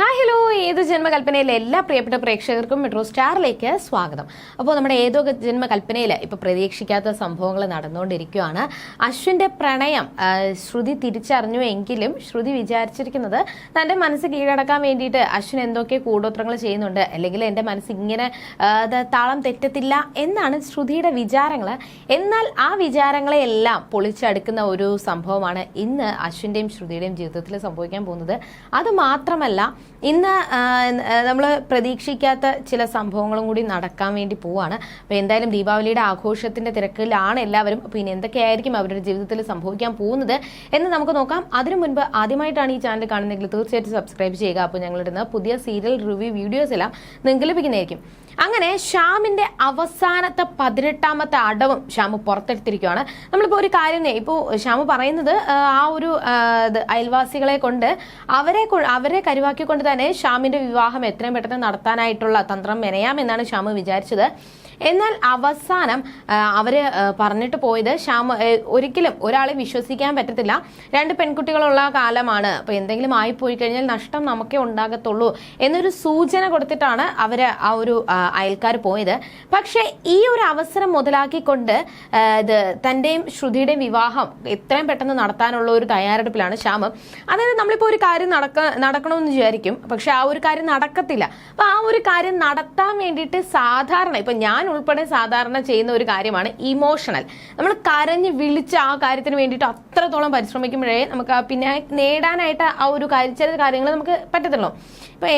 Hi hello ഏത് ജന്മകൽപ്പനയിലെ എല്ലാ പ്രിയപ്പെട്ട പ്രേക്ഷകർക്കും മെട്രോ സ്റ്റാറിലേക്ക് സ്വാഗതം. അപ്പോൾ നമ്മുടെ ഏതോ ജന്മകൽപ്പനയിൽ ഇപ്പോൾ പ്രതീക്ഷിക്കാത്ത സംഭവങ്ങൾ നടന്നുകൊണ്ടിരിക്കുകയാണ്. അശ്വിന്റെ പ്രണയം ശ്രുതി തിരിച്ചറിഞ്ഞു എങ്കിലും ശ്രുതി വിചാരിച്ചിരിക്കുന്നത് തന്റെ മനസ്സ് കീഴടക്കാൻ വേണ്ടിയിട്ട് അശ്വിൻ എന്തൊക്കെ കൂടോത്രങ്ങൾ ചെയ്യുന്നുണ്ട് അല്ലെങ്കിൽ എന്റെ മനസ്സ് ഇങ്ങനെ താളം തെറ്റത്തില്ല എന്നാണ് ശ്രുതിയുടെ വിചാരങ്ങൾ എന്നാൽ ആ വിചാരങ്ങളെയെല്ലാം പൊളിച്ചടുക്കുന്ന ഒരു സംഭവമാണ് ഇന്ന് അശ്വിന്റെയും ശ്രുതിയുടെയും ജീവിതത്തിൽ സംഭവിക്കാൻ പോകുന്നത്. അത് മാത്രമല്ല ഇന്ന് നമ്മൾ പ്രതീക്ഷിക്കാത്ത ചില സംഭവങ്ങളും കൂടി നടക്കാൻ വേണ്ടി പോവാണ്. അപ്പോൾ എന്തായാലും ദീപാവലിയുടെ ആഘോഷത്തിന്റെ തിരക്കിലാണ് എല്ലാവരും. ഇനി എന്തൊക്കെയായിരിക്കും അവരുടെ ജീവിതത്തിൽ സംഭവിക്കാൻ പോകുന്നത് എന്ന് നമുക്ക് നോക്കാം. അതിനു മുൻപ് ആദ്യമായിട്ടാണ് ഈ ചാനൽ കാണുന്നതെങ്കിൽ തീർച്ചയായിട്ടും സബ്സ്ക്രൈബ് ചെയ്യുക. അപ്പോൾ ഞങ്ങളിടുന്ന പുതിയ സീരിയൽ റിവ്യൂ വീഡിയോസ് എല്ലാം നിങ്ങൾക്ക് ലഭിക്കുന്നതായിരിക്കും. അങ്ങനെ ഷ്യാമിന്റെ അവസാനത്തെ പതിനെട്ടാമത്തെ അടവും ഷ്യാമ് പുറത്തെടുത്തിരിക്കുകയാണ്. നമ്മളിപ്പോൾ ഒരു കാര്യം ഇപ്പോൾ ഷ്യാമ് പറയുന്നത് ആ, ഒരു അയൽവാസികളെ കൊണ്ട് അവരെ അവരെ കരുവാക്കിക്കൊണ്ട് തന്നെ ഷ്യാമിന്റെ വിവാഹം എത്രയും പെട്ടെന്ന് നടത്താനായിട്ടുള്ള തന്ത്രം മെനയാമെന്നാണ് ഷ്യാമ് വിചാരിച്ചത്. എന്നാൽ അവസാനം അവർ പറഞ്ഞിട്ട് പോയത് ശ്യാമ ഒരിക്കലും ഒരാളെ വിശ്വസിക്കാൻ പറ്റത്തില്ല. രണ്ട് പെൺകുട്ടികളുള്ള കാലമാണ്. അപ്പൊ എന്തെങ്കിലും ആയിപ്പോയി കഴിഞ്ഞാൽ നഷ്ടം നമുക്കേ ഉണ്ടാകത്തുള്ളൂ എന്നൊരു സൂചന കൊടുത്തിട്ടാണ് അവർ ആ ഒരു അയൽക്കാർ പോയത്. പക്ഷേ ഈ ഒരു അവസരം മുതലാക്കിക്കൊണ്ട് ഇത് തന്റെയും ശ്രുതിയുടെയും വിവാഹം എത്രയും പെട്ടെന്ന് നടത്താനുള്ള ഒരു തയ്യാറെടുപ്പിലാണ് ശ്യാമം. അതായത് നമ്മളിപ്പോൾ ഒരു കാര്യം നടക്ക നടക്കണമെന്ന് വിചാരിക്കും. പക്ഷെ ആ ഒരു കാര്യം നടക്കത്തില്ല. അപ്പൊ ആ ഒരു കാര്യം നടത്താൻ വേണ്ടിയിട്ട് സാധാരണ ഇപ്പൊ ഞാൻ ഉൾപ്പെടെ സാധാരണ ചെയ്യുന്ന ഒരു കാര്യമാണ് ഇമോഷണൽ നമ്മൾ കരഞ്ഞ് വിളിച്ച് ആ കാര്യത്തിന് വേണ്ടിയിട്ട് അത്രത്തോളം പരിശ്രമിക്കുമ്പോഴേ നമുക്ക് പിന്നെ നേടാനായിട്ട് ആ ഒരു ചില കാര്യങ്ങൾ നമുക്ക് പറ്റത്തുള്ളൂ. ഇപ്പൊ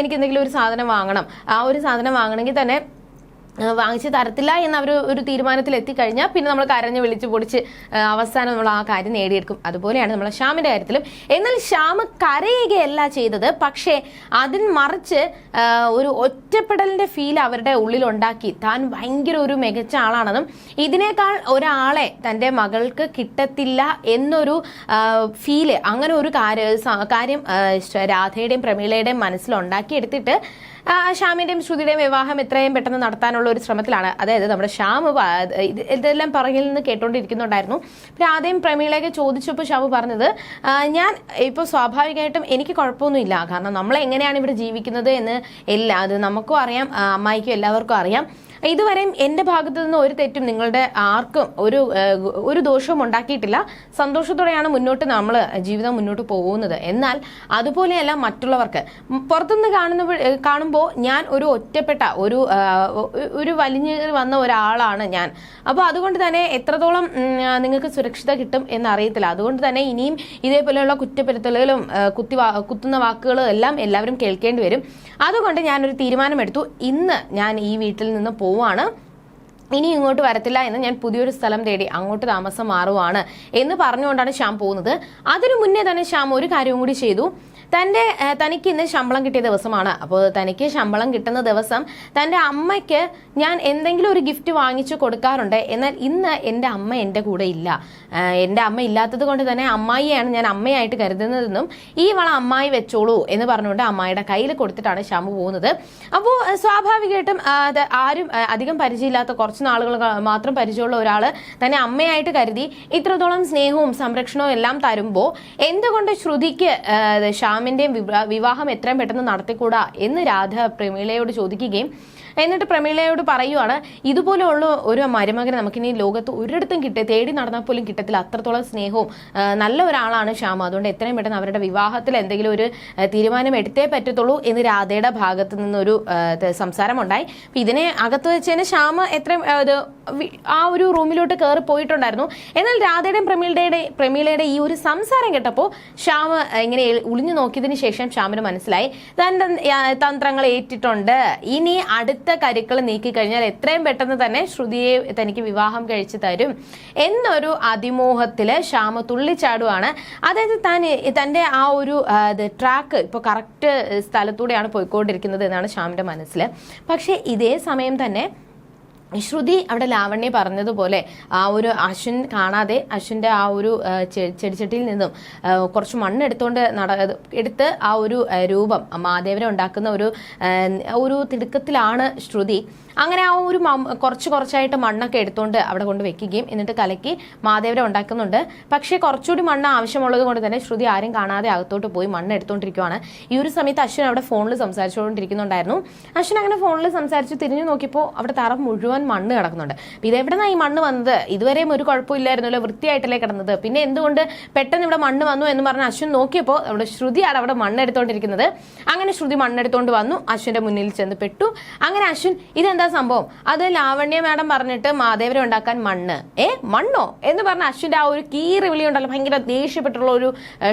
എനിക്ക് എന്തെങ്കിലും ഒരു സാധനം വാങ്ങണം. ആ ഒരു സാധനം വാങ്ങണമെങ്കിൽ തന്നെ വാങ്ങിച്ച് തരത്തില്ല എന്ന് അവർ ഒരു തീരുമാനത്തിൽ എത്തിക്കഴിഞ്ഞാൽ പിന്നെ നമ്മൾ കരഞ്ഞ് വിളിച്ച് പൊടിച്ച് അവസാനം നമ്മൾ ആ കാര്യം നേടിയെടുക്കും. അതുപോലെയാണ് നമ്മൾ ഷ്യാമിന്റെ കാര്യത്തിലും. എന്നാൽ ശ്യാം കരയുകയല്ല ചെയ്തത് പക്ഷേ അതിന് മറിച്ച് ഒരു ഒറ്റപ്പെടലിന്റെ ഫീൽ അവരുടെ ഉള്ളിലുണ്ടാക്കി. താൻ ഭയങ്കര ഒരു മികച്ച ആളാണെന്നും ഇതിനേക്കാൾ ഒരാളെ തന്റെ മകൾക്ക് കിട്ടത്തില്ല എന്നൊരു ഫീൽ അങ്ങനെ ഒരു കാര്യ രാധയുടെയും പ്രമീളയുടെയും മനസ്സിലുണ്ടാക്കിയെടുത്തിട്ട് ആ, ശ്രുതിയുടെയും വിവാഹം എത്രയും പെട്ടെന്ന് നടത്താനുള്ള ഒരു ശ്രമത്തിലാണ്. അതായത് നമ്മുടെ ശ്യാം ഇതെല്ലാം പറയിൽ നിന്ന് കേട്ടോണ്ടിരിക്കുന്നുണ്ടായിരുന്നു. പിന്നെ ആദ്യം പ്രമീളയൊക്കെ ചോദിച്ചപ്പോൾ ശ്യാം പറഞ്ഞത് ഞാൻ ഇപ്പോൾ സ്വാഭാവികമായിട്ടും എനിക്ക് കുഴപ്പമൊന്നുമില്ല. കാരണം നമ്മൾ എങ്ങനെയാണ് ഇവിടെ ജീവിക്കുന്നത് എന്ന് എല്ലാ അത് നമുക്കും അറിയാം അമ്മായിക്കും എല്ലാവർക്കും അറിയാം. ഇതുവരെയും എന്റെ ഭാഗത്തു നിന്ന് ഒരു തെറ്റും നിങ്ങളുടെ ആർക്കും ഒരു ഒരു ദോഷവും ഉണ്ടാക്കിയിട്ടില്ല. സന്തോഷത്തോടെയാണ് മുന്നോട്ട് നമ്മൾ ജീവിതം മുന്നോട്ട് പോകുന്നത്. എന്നാൽ അതുപോലെയല്ല മറ്റുള്ളവർക്ക്. പുറത്തുനിന്ന് കാണുന്ന കാണുമ്പോൾ ഞാൻ ഒരു ഒറ്റപ്പെട്ട ഒരു ഒരു വലിഞ്ഞ് വന്ന ഒരാളാണ് ഞാൻ. അപ്പോൾ അതുകൊണ്ട് തന്നെ എത്രത്തോളം നിങ്ങൾക്ക് സുരക്ഷിത കിട്ടും എന്നറിയത്തില്ല. അതുകൊണ്ട് തന്നെ ഇനിയും ഇതേപോലെയുള്ള കുറ്റപ്പെടുത്തലുകളും കുത്തി കുത്തുന്ന വാക്കുകളും എല്ലാം എല്ലാവരും കേൾക്കേണ്ടി വരും. അതുകൊണ്ട് ഞാനൊരു തീരുമാനമെടുത്തു. ഇന്ന് ഞാൻ ഈ വീട്ടിൽ നിന്ന് പോവാണ്. ഇനി ഇങ്ങോട്ട് വരത്തില്ല എന്ന് ഞാൻ പുതിയൊരു സ്ഥലം തേടി അങ്ങോട്ട് താമസം മാറുവാണ് എന്ന് പറഞ്ഞുകൊണ്ടാണ് ശ്യാം പോകുന്നത്. അതിനു മുന്നേ തന്നെ ശ്യാം ഒരു കാര്യവും കൂടി ചെയ്തു. തന്റെ തനിക്ക് ഇന്ന് ശമ്പളം കിട്ടിയ ദിവസമാണ്. അപ്പോൾ തനിക്ക് ശമ്പളം കിട്ടുന്ന ദിവസം തന്റെ അമ്മയ്ക്ക് ഞാൻ എന്തെങ്കിലും ഒരു ഗിഫ്റ്റ് വാങ്ങിച്ചു കൊടുക്കാറുണ്ട്. എന്നാൽ ഇന്ന് എന്റെ അമ്മ എന്റെ കൂടെ ഇല്ല. എന്റെ അമ്മ ഇല്ലാത്തത് കൊണ്ട് തന്നെ അമ്മായിയാണ് ഞാൻ അമ്മയായിട്ട് കരുതുന്നതെന്നും ഈ വള അമ്മായി വെച്ചോളൂ എന്ന് പറഞ്ഞുകൊണ്ട് അമ്മായിയുടെ കയ്യിൽ കൊടുത്തിട്ടാണ് ശ്യാമു പോകുന്നത്. അപ്പോൾ സ്വാഭാവികമായിട്ടും ആരും അധികം പരിചയമില്ലാത്ത കുറച്ച് നാളുകൾ ക- മാത്രം പരിചയമുള്ള ഒരാൾ തന്നെ അമ്മയായിട്ട് കരുതി ഇത്രത്തോളം സ്നേഹവും സംരക്ഷണവും എല്ലാം തരുമ്പോൾ എന്തുകൊണ്ട് ശ്രുതിക്ക് വിവാ- വിവാഹം എത്രയും പെട്ടെന്ന് നടത്തിക്കൂടാ എന്ന് രാധ പ്രമീളയോട് ചോദിക്കുകയും എന്നിട്ട് പ്രമീളയോട് പറയുവാണ് ഇതുപോലെയുള്ള ഒരു മരുമകനെ നമുക്കിനി ലോകത്ത് ഒരിടത്തും കിട്ടി തേടി നടന്നാൽ പോലും കിട്ടത്തില്ല. അത്രത്തോളം സ്നേഹവും നല്ല ഒരാളാണ് ശ്യാമ. അതുകൊണ്ട് എത്രയും പെട്ടെന്ന് അവരുടെ വിവാഹത്തിൽ എന്തെങ്കിലും ഒരു തീരുമാനം എടുത്തേ പറ്റത്തുള്ളൂ എന്ന് രാധയുടെ ഭാഗത്ത് നിന്നൊരു സംസാരമുണ്ടായി. അപ്പൊ ഇതിനെ അകത്ത് വെച്ചതിന് ശ്യാമ എത്രയും ആ, ഒരു റൂമിലോട്ട് കയറി പോയിട്ടുണ്ടായിരുന്നു. എന്നാൽ രാധയുടെയും പ്രമീളയുടെ പ്രമീളയുടെ ഈ ഒരു സംസാരം കേട്ടപ്പോൾ ശ്യാമ ഇങ്ങനെ ഉളിഞ്ഞു നോക്കിയതിന് ശേഷം ശ്യാമിന് മനസ്സിലായി. തന്റെ തന്ത്രങ്ങൾ ഏറ്റിട്ടുണ്ട്. ഇനി അടുത്ത കരുക്കൾ നീക്കി കഴിഞ്ഞാൽ എത്രയും പെട്ടെന്ന് തന്നെ ശ്രുതിയെ തനിക്ക് വിവാഹം കഴിച്ചു തരും എന്നൊരു അതിമോഹത്തിൽ ശ്യാമ തുള്ളിച്ചാടുവാണ്. അതായത് താൻ തന്റെ ആ ഒരു ട്രാക്ക് ഇപ്പോൾ കറക്റ്റ് സ്ഥലത്തൂടെയാണ് പോയിക്കൊണ്ടിരിക്കുന്നത് എന്നാണ് ശ്യാമിന്റെ മനസ്സിൽ പക്ഷേ ഇതേ സമയം തന്നെ ശ്രുതി അവിടെ ലാവണ്യ പറഞ്ഞതുപോലെ ആ ഒരു അശ്വിൻ കാണാതെ അശ്വിന്റെ ആ ഒരു ചെടിച്ചട്ടിയിൽ നിന്നും കുറച്ച് മണ്ണ് എടുത്തുകൊണ്ട് നട എടുത്ത് ആ ഒരു രൂപം മഹാദേവനെ ഉണ്ടാക്കുന്ന ഒരു ഒരു തിടുക്കത്തിലാണ് ശ്രുതി. അങ്ങനെ ആ ഒരു കുറച്ച് കുറച്ചായിട്ട് മണ്ണൊക്കെ എടുത്തുകൊണ്ട് അവിടെ കൊണ്ട് വെക്കുകയും എന്നിട്ട് കലക്കി മാദേവരെ ഉണ്ടാക്കുന്നുണ്ട്. പക്ഷേ കുറച്ചുകൂടി മണ്ണ് ആവശ്യമുള്ളത് കൊണ്ട് തന്നെ ശ്രുതി ആരും കാണാതെ അകത്തോട്ട് പോയി മണ്ണ് എടുത്തുകൊണ്ടിരിക്കുകയാണ് ഈ ഒരു സമയത്ത് അശ്വിൻ അവിടെ ഫോണിൽ സംസാരിച്ചുകൊണ്ടിരിക്കുന്നുണ്ടായിരുന്നു. അശ്വിൻ അങ്ങനെ ഫോണിൽ സംസാരിച്ച് തിരിഞ്ഞു നോക്കിയപ്പോൾ അവിടെ തറ മുഴുവൻ മണ്ണ് കിടക്കുന്നുണ്ട്. അപ്പോൾ ഇതെവിടെന്നാ ഈ മണ്ണ് വന്നത്? ഇതുവരെയും ഒരു കുഴപ്പമില്ലായിരുന്നല്ലോ വൃത്തിയായിട്ടല്ലേ കിടന്നത്. പിന്നെ എന്തുകൊണ്ട് പെട്ടെന്ന് ഇവിടെ മണ്ണ് വന്നു എന്ന് പറഞ്ഞ് അശ്വിൻ നോക്കിയപ്പോൾ അവിടെ ശ്രുതിയാണ് അവിടെ മണ്ണ് എടുത്തുകൊണ്ടിരിക്കുന്നത് അങ്ങനെ ശ്രുതി മണ്ണെടുത്തുകൊണ്ട് വന്നു അശ്വിന്റെ മുന്നിൽ ചെന്ന് പെട്ടു. അങ്ങനെ അശ്വിൻ ഇതെന്താ സംഭവം? അത് ലാവണ്യ മാഡം പറഞ്ഞിട്ട് മാധേവരെ ഉണ്ടാക്കാൻ മണ്ണ്. ഏ മണ്ണോ? എന്ന് പറഞ്ഞ അശ്വിന്റെ ആ ഒരു കീറി വിളി ഉണ്ടല്ലോ ഭയങ്കര ദേഷ്യപ്പെട്ടുള്ള ഒരു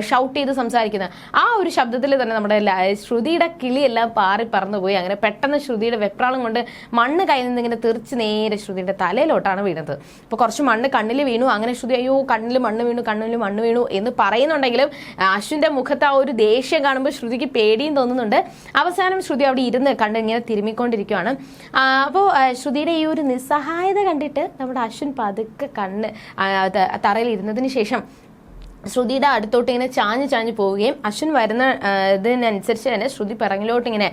ഷൗട്ട് ചെയ്ത് സംസാരിക്കുന്നത് ആ ഒരു ശബ്ദത്തിൽ തന്നെ നമ്മുടെ ശ്രുതിയുടെ കിളിയെല്ലാം പാറി പറന്നുപോയി. അങ്ങനെ പെട്ടെന്ന് ശ്രുതിയുടെ വെപ്രാളം കൊണ്ട് മണ്ണ് കയ്യിൽ നിന്ന് ഇങ്ങനെ തെറിച്ച് നേരെ ശ്രുതിയുടെ തലയിലോട്ടാണ് വീണത്. അപ്പോൾ കുറച്ച് മണ്ണ് കണ്ണിൽ വീണു. അങ്ങനെ ശ്രുതി അയ്യോ കണ്ണിൽ മണ്ണ് വീണു കണ്ണിൽ മണ്ണ് വീണു എന്ന് പറയുന്നുണ്ടെങ്കിലും അശ്വിന്റെ മുഖത്ത് ആ ഒരു ദേഷ്യം കാണുമ്പോൾ ശ്രുതിക്ക് പേടിയും തോന്നുന്നുണ്ട്. അവസാനം ശ്രുതി അവിടെ ഇരുന്ന് കണ്ട് ഇങ്ങനെ തിരുമ്മിക്കൊണ്ടിരിക്കുകയാണ് അപ്പോൾ ശ്രുതിയുടെ ഈ ഒരു നിസ്സഹായത കണ്ടിട്ട് നമ്മുടെ അശ്വിൻ പതുക്കെ കണ്ണ് തറയിൽ ഇരുന്നതിന് ശേഷം ശ്രുതിയുടെ അടുത്തോട്ട് ഇങ്ങനെ ചാഞ്ഞ് ചാഞ്ഞ് പോവുകയും അശ്വിൻ വരുന്ന ഇതിനനുസരിച്ച് തന്നെ ശ്രുതി പിറകിലോട്ട് ഇങ്ങനെ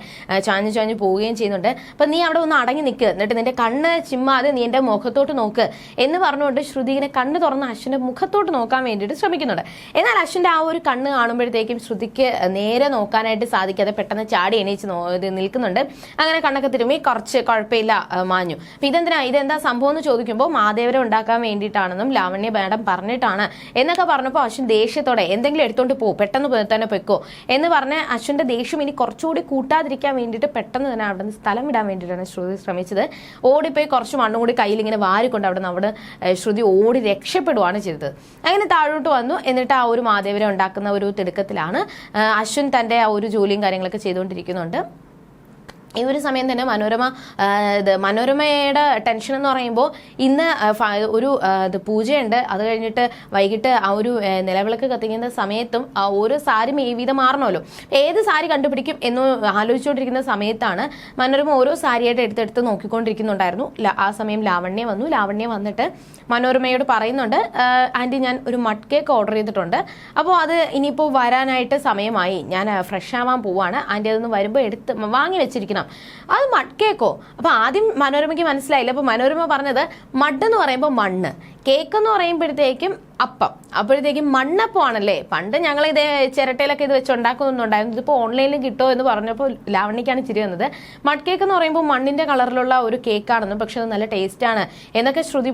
ചാഞ്ഞു ചാഞ്ഞ് പോവുകയും ചെയ്യുന്നുണ്ട്. അപ്പം നീ അവിടെ ഒന്ന് അടങ്ങി നിൽക്കുക എന്നിട്ട് നിന്റെ കണ്ണ് ചിമ്മാതെ നീ എന്റെ മുഖത്തോട്ട് നോക്ക് എന്ന് പറഞ്ഞുകൊണ്ട് ശ്രുതി ഇങ്ങനെ കണ്ണ് തുറന്ന് അശ്വിന്റെ മുഖത്തോട്ട് നോക്കാൻ വേണ്ടിയിട്ട് ശ്രമിക്കുന്നുണ്ട്. എന്നാൽ അശ്വിന്റെ ആ ഒരു കണ്ണ് കാണുമ്പോഴത്തേക്കും ശ്രുതിക്ക് നേരെ നോക്കാനായിട്ട് സാധിക്കാതെ പെട്ടെന്ന് ചാടി എണീച്ച് നിൽക്കുന്നുണ്ട്. അങ്ങനെ കണ്ണൊക്കെ തിരുമ്മി കുറച്ച് കുഴപ്പമില്ല മാഞ്ഞു. അപ്പം ഇതെന്തിനാ? ഇതെന്താ സംഭവം എന്ന് ചോദിക്കുമ്പോൾ മാദേവരെ ഉണ്ടാക്കാൻ വേണ്ടിയിട്ടാണെന്നും ലാവണ്യ മാഡം പറഞ്ഞിട്ടാണ് എന്നൊക്കെ പറഞ്ഞപ്പോൾ അശ്വിൻ ദേഷ്യത്തോടെ എന്തെങ്കിലും എടുത്തോണ്ട് പോ പെട്ടെന്ന് തന്നെ പൊയ്ക്കോ എന്ന് പറഞ്ഞ അശ്വിന്റെ ദേഷ്യം ഇനി കുറച്ചുകൂടി കൂട്ടാതിരിക്കാൻ വേണ്ടിയിട്ട് പെട്ടെന്ന് തന്നെ അവിടെ നിന്ന് സ്ഥലം വിടാൻ വേണ്ടിയിട്ടാണ് ശ്രുതി ശ്രമിച്ചത്. ഓടിപ്പോയി കുറച്ച് മണ്ണും കൂടി കയ്യിൽ ഇങ്ങനെ വാരിക്കൊണ്ട് അവിടെ നിന്ന് അവിടെ ശ്രുതി ഓടി രക്ഷപ്പെടുവാണ് ചെയ്തത്. അങ്ങനെ താഴോട്ട് വന്നു. എന്നിട്ട് ആ ഒരു മാദേവരെ ഉണ്ടാക്കുന്ന ഒരു തിടുക്കത്തിലാണ് അശ്വിൻ തന്റെ ആ ഒരു ജോലിയും കാര്യങ്ങളൊക്കെ ചെയ്തുകൊണ്ടിരിക്കുന്നുണ്ട്. ഈ ഒരു സമയം തന്നെ മനോരമ ഇത് മനോരമയുടെ ടെൻഷൻ എന്ന് പറയുമ്പോൾ ഇന്ന് ഒരു ഇത് പൂജയുണ്ട്. അത് കഴിഞ്ഞിട്ട് വൈകിട്ട് ആ ഒരു നിലവിളക്ക് കത്തിക്കുന്ന സമയത്തും ഓരോ സാരി വീതം മാറണമല്ലോ. ഏത് സാരി കണ്ടുപിടിക്കും എന്ന് ആലോചിച്ചുകൊണ്ടിരിക്കുന്ന സമയത്താണ് മനോരമ ഓരോ സാരിയായിട്ട് എടുത്തെടുത്ത് നോക്കിക്കൊണ്ടിരിക്കുന്നുണ്ടായിരുന്നു. ആ സമയം ലാവണ്യ വന്നു. ലാവണ്യ വന്നിട്ട് മനോരമയോട് പറയുന്നുണ്ട് ആന്റി ഞാൻ ഒരു മഡ് കേക്ക് ഓർഡർ ചെയ്തിട്ടുണ്ട്. അപ്പോൾ അത് ഇനിയിപ്പോൾ വരാനായിട്ട് സമയമായി. ഞാൻ ഫ്രഷ് ആവാൻ പോവാണ്. ആന്റി അതൊന്ന് വരുമ്പോൾ എടുത്ത് വാങ്ങി വെച്ചിരിക്കണം. അത് മഡ് കേക്കോ? അപ്പോൾ ആദ്യം മനോരമയ്ക്ക് മനസ്സിലായില്ല. അപ്പോൾ മനോരമ പറഞ്ഞത് മഡ് എന്ന് പറയുമ്പോൾ മണ്ണ്. കേക്ക് എന്ന് പറയുമ്പോഴത്തേക്കും അപ്പം. അപ്പോഴത്തേക്കും മണ്ണപ്പം ആണല്ലേ പണ്ട് ഞങ്ങൾ ഇത് ചിരട്ടയിലൊക്കെ ഇത് വെച്ച് ഉണ്ടാക്കുന്നുണ്ടായിരുന്നു ഇതിപ്പോൾ ഓൺലൈനിൽ കിട്ടുമോ എന്ന് പറഞ്ഞപ്പോൾ ലാവണിക്കാണ് ചിരി വന്നത്. മഡ് കേക്ക് എന്ന് പറയുമ്പോൾ മണ്ണിന്റെ കളറിലുള്ള ഒരു കേക്കാണെന്നും പക്ഷെ അത് നല്ല ടേസ്റ്റ് ആണ് എന്നൊക്കെ ശ്രുതി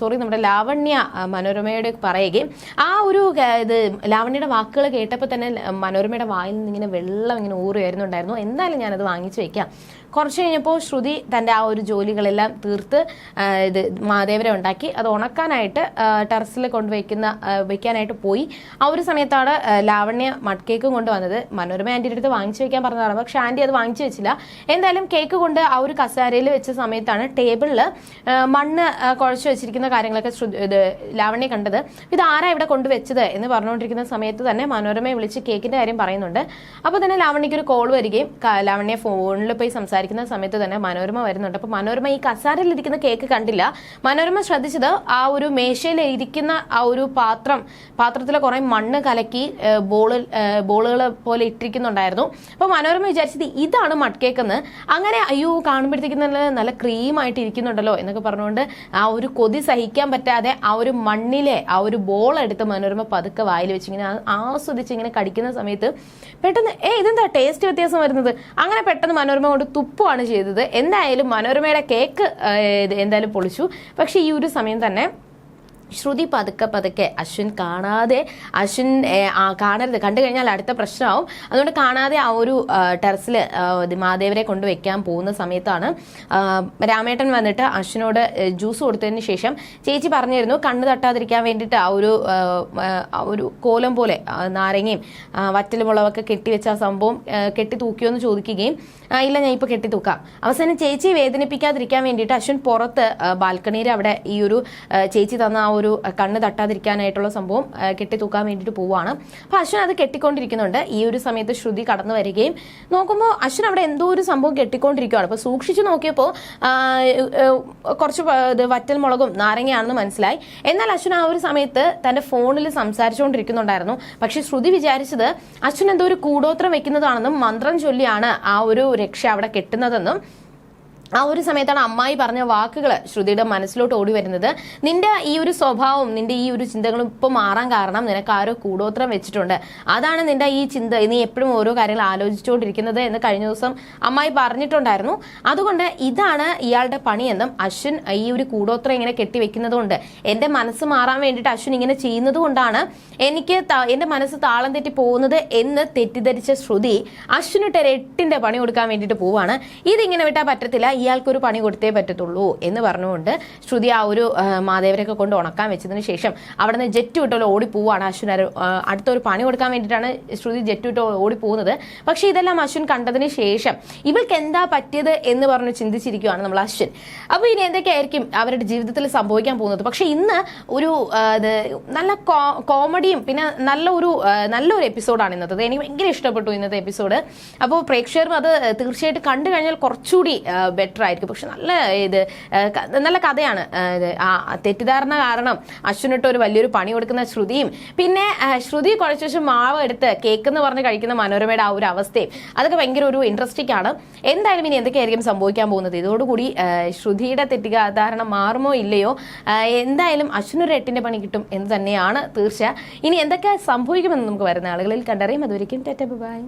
സോറി നമ്മുടെ ലാവണ്യ മനോരമയുടെ പറയുകയും ആ ഒരു ഇത് ലാവണ്യയുടെ വാക്കുകൾ കേട്ടപ്പോൾ തന്നെ മനോരമയുടെ വായിൽ നിന്ന് ഇങ്ങനെ വെള്ളം ഇങ്ങനെ ഊറുകയായിരുന്നുണ്ടായിരുന്നു. എന്തായാലും ഞാനത് വാങ്ങിച്ചു വെക്കാം. കുറച്ച് കഴിഞ്ഞപ്പോൾ ശ്രുതി തന്റെ ആ ഒരു ജോലികളെല്ലാം തീർത്ത് ഇത് മാദേവരെ ഉണ്ടാക്കി. അത് ഉണക്കാനായിട്ട് ടെറസിൽ കൊണ്ടുവയ്ക്കുന്ന വയ്ക്കാനായിട്ട് പോയി. ആ ഒരു സമയത്താണ് ലാവണ്യ മഡ് കേക്ക് കൊണ്ടുവന്നത്. മനോരമ ആന്റിയുടെ അടുത്ത് വാങ്ങിച്ചു വെക്കാൻ പറഞ്ഞതാണ്. പക്ഷെ ആന്റി അത് വാങ്ങിച്ചു വെച്ചില്ല. എന്തായാലും കേക്ക് കൊണ്ട് ആ ഒരു കസാരയിൽ വെച്ച സമയത്താണ് ടേബിളിൽ മണ്ണ് കുഴച്ച് വെച്ചിരിക്കുന്ന കാര്യങ്ങളൊക്കെ ഇത് ലാവണ്യ കണ്ടത്. ഇത് ആരാ ഇവിടെ കൊണ്ടുവച്ചത് എന്ന് പറഞ്ഞുകൊണ്ടിരിക്കുന്ന സമയത്ത് തന്നെ മനോരമയെ വിളിച്ച് കേക്കിന്റെ കാര്യം പറയുന്നുണ്ട്. അപ്പോൾ തന്നെ ലാവണ്യക്ക് ഒരു കോൾ വരികയും ലാവണ്യ ഫോണിൽ പോയി സംസാരിക്കുന്ന സമയത്ത് തന്നെ മനോരമ വരുന്നുണ്ട്. അപ്പോൾ മനോരമ ഈ കസാരയിൽ ഇരിക്കുന്ന കേക്ക് കണ്ടില്ല. മനോരമ ശ്രദ്ധിച്ചത് ആ ഒരു മേശയിൽ ഇരിക്കുന്ന ആ ഒരു പാത്രം പാത്രത്തിൽ കുറെ മണ്ണ് കലക്കി ബോളിൽ ബോളുകൾ പോലെ ഇട്ടിരിക്കുന്നുണ്ടായിരുന്നു. അപ്പോൾ മനോരമ വിചാരിച്ചത് ഇതാണ് മഡ് കേക്ക് എന്ന്. അങ്ങനെ അയ്യോ കാണുമ്പോഴത്തേക്കും നല്ല നല്ല ക്രീമായിട്ട് ഇരിക്കുന്നുണ്ടല്ലോ എന്നൊക്കെ പറഞ്ഞുകൊണ്ട് ആ ഒരു കൊതി സഹിക്കാൻ പറ്റാതെ ആ ഒരു മണ്ണിലെ ആ ഒരു ബോൾ എടുത്ത് മനോരമ പതുക്കെ വായിൽ വെച്ച് ഇങ്ങനെ ആസ്വദിച്ച് ഇങ്ങനെ കടിക്കുന്ന സമയത്ത് പെട്ടെന്ന് ഏ ഇതെന്താ ടേസ്റ്റ് വ്യത്യാസം വരുന്നത്? അങ്ങനെ പെട്ടെന്ന് മനോരമ കൊണ്ട് തുപ്പുവാണ് ചെയ്തത്. എന്തായാലും മനോരമയുടെ കേക്ക് എന്തായാലും പൊളിച്ചു. പക്ഷേ ഈ ഒരു സമയം തന്നെ ശ്രുതി പതുക്കെ പതുക്കെ അശ്വിൻ കാണാതെ അശ്വിൻ കാണരുത്. കണ്ടു കഴിഞ്ഞാൽ അടുത്ത പ്രശ്നമാവും. അതുകൊണ്ട് കാണാതെ ആ ഒരു ടെറസിൽ മാദേവരെ കൊണ്ടുവയ്ക്കാൻ പോകുന്ന സമയത്താണ് രാമേട്ടൻ വന്നിട്ട് അശ്വിനോട് ജ്യൂസ് കൊടുത്തതിന് ശേഷം ചേച്ചി പറഞ്ഞിരുന്നു കണ്ണു തട്ടാതിരിക്കാൻ വേണ്ടിയിട്ട് ആ ഒരു ഒരു കോലം പോലെ നാരങ്ങയും വറ്റലുമുളവൊക്കെ കെട്ടിവെച്ച ആ സംഭവം കെട്ടി തൂക്കിയോ എന്ന് ചോദിക്കുകയും ഇല്ല ഞാൻ ഇപ്പോൾ കെട്ടി തൂക്കാം. അവസാനം ചേച്ചി വേദനിപ്പിക്കാതിരിക്കാൻ വേണ്ടിയിട്ട് അശ്വിൻ പുറത്ത് ബാൽക്കണിയിൽ അവിടെ ഈ ഒരു ചേച്ചി തന്ന ആ ഒരു കണ്ണ് തട്ടാതിരിക്കാനായിട്ടുള്ള സംഭവം കെട്ടി തൂക്കാൻ വേണ്ടിയിട്ട് പോവുകയാണ്. അപ്പോൾ അശ്വൻ അത് കെട്ടിക്കൊണ്ടിരിക്കുന്നുണ്ട്. ഈ ഒരു സമയത്ത് ശ്രുതി കടന്നു വരികയും നോക്കുമ്പോൾ അശ്വൻ അവിടെ എന്തോ ഒരു സംഭവം കെട്ടിക്കൊണ്ടിരിക്കുകയാണ്. അപ്പോൾ സൂക്ഷിച്ചു നോക്കിയപ്പോൾ കുറച്ച് വറ്റൽ മുളകും നാരങ്ങയാണെന്ന് മനസ്സിലായി. എന്നാൽ അശ്വൻ ആ ഒരു സമയത്ത് തന്റെ ഫോണിൽ സംസാരിച്ചുകൊണ്ടിരിക്കുന്നുണ്ടായിരുന്നു. പക്ഷേ ശ്രുതി വിചാരിച്ചത് അശ്വൻ എന്തോ ഒരു കൂടോത്രം വെക്കുന്നതാണെന്നും മന്ത്രം ചൊല്ലിയാണ് ആ ഒരു രക്ഷ അവിടെ കെട്ടുന്നതെന്നും. ആ ഒരു സമയത്താണ് അമ്മായി പറഞ്ഞ വാക്കുകൾ ശ്രുതിയുടെ മനസ്സിലോട്ട് ഓടി വരുന്നത്. നിന്റെ ഈ ഒരു സ്വഭാവവും നിന്റെ ഈ ഒരു ചിന്തകളും ഇപ്പൊ മാറാൻ കാരണം നിനക്ക് ആരോ കൂടോത്രം വെച്ചിട്ടുണ്ട്. അതാണ് നിന്റെ ഈ ചിന്ത. നീ എപ്പോഴും ഓരോ കാര്യങ്ങൾ ആലോചിച്ചുകൊണ്ടിരിക്കുന്നത് എന്ന് കഴിഞ്ഞ ദിവസം അമ്മായി പറഞ്ഞിട്ടുണ്ടായിരുന്നു. അതുകൊണ്ട് ഇതാണ് ഇയാളുടെ പണിയെന്നും അശ്വിൻ ഈ ഒരു കൂടോത്രം ഇങ്ങനെ കെട്ടിവെക്കുന്നത് കൊണ്ട് എന്റെ മനസ്സ് മാറാൻ വേണ്ടിയിട്ട് അശ്വിൻ ഇങ്ങനെ ചെയ്യുന്നത് കൊണ്ടാണ് എനിക്ക് എന്റെ മനസ്സ് താളം തെറ്റി പോകുന്നത് എന്ന് തെറ്റിദ്ധരിച്ച ശ്രുതി അശ്വിനിട്ട് എട്ടിന്റെ പണി കൊടുക്കാൻ വേണ്ടിട്ട് പോവാണ്. ഇതിങ്ങനെ വിട്ടാൽ പറ്റത്തില്ല. ഇയാൾക്കൊരു പണി കൊടുത്തേ പറ്റത്തുള്ളൂ എന്ന് പറഞ്ഞുകൊണ്ട് ശ്രുതി ആ ഒരു ആ, മാദേവരൊക്കെ കൊണ്ട് ഉണക്കാൻ വെച്ചതിന് ശേഷം അവിടെ നിന്ന് ജെറ്റ് വിട്ടോളം ഓടി പോവാണ് അശ്വിൻ അടുത്തൊരു പണി കൊടുക്കാൻ വേണ്ടിയിട്ടാണ് ശ്രുതി ജെറ്റ് വിട്ടോ ഓടി പോകുന്നത്. പക്ഷേ ഇതെല്ലാം അശ്വിൻ കണ്ടതിന് ശേഷം ഇവൾക്ക് എന്താ പറ്റിയത് എന്ന് പറഞ്ഞ് ചിന്തിച്ചിരിക്കുകയാണ് നമ്മൾ അശ്വിൻ. അപ്പോൾ ഇനി എന്തൊക്കെയായിരിക്കും അവരുടെ ജീവിതത്തിൽ സംഭവിക്കാൻ പോകുന്നത്? പക്ഷേ ഇന്ന് ഒരു നല്ല കോമഡിയും പിന്നെ നല്ല ഒരു നല്ലൊരു എപ്പിസോഡാണ് ഇന്നത്തെ എനിക്ക് ഭയങ്കര ഇഷ്ടപ്പെട്ടു ഇന്നത്തെ എപ്പിസോഡ്. അപ്പോൾ പ്രേക്ഷകരും അത് തീർച്ചയായിട്ടും കണ്ടു കഴിഞ്ഞാൽ കുറച്ചുകൂടി ബെറ്റർ ആയിരിക്കും. പക്ഷെ നല്ല ഇത് നല്ല കഥയാണ്. ആ, തെറ്റിദ്ധാരണ കാരണം അശ്വിനിട്ട് ഒരു വലിയൊരു പണി കൊടുക്കുന്ന ശ്രുതിയും പിന്നെ ശ്രുതി കുറച്ച് ശേഷം മാവ് എടുത്ത് കേക്ക് എന്ന് പറഞ്ഞ് കഴിക്കുന്ന മനോരമയുടെ ആ ഒരു അവസ്ഥയും അതൊക്കെ ഭയങ്കര ഒരു ഇൻട്രസ്റ്റിംഗ് ആണ്. എന്തായാലും ഇനി എന്തൊക്കെയായിരിക്കും സംഭവിക്കാൻ പോകുന്നത്? ഇതോടുകൂടി ശ്രുതിയുടെ തെറ്റിദ്ധാരണ മാറുമോ ഇല്ലയോ? എന്തായാലും അശ്വിനൊരു എട്ടിന്റെ പണി കിട്ടും എന്ന് തന്നെയാണ് തീർച്ച. ഇനി എന്തൊക്കെ സംഭവിക്കുമെന്ന് നമുക്ക് വരുന്ന ആളുകളിൽ കണ്ടറിയും. അതുവരെയും ടെറ്റ ബൈ.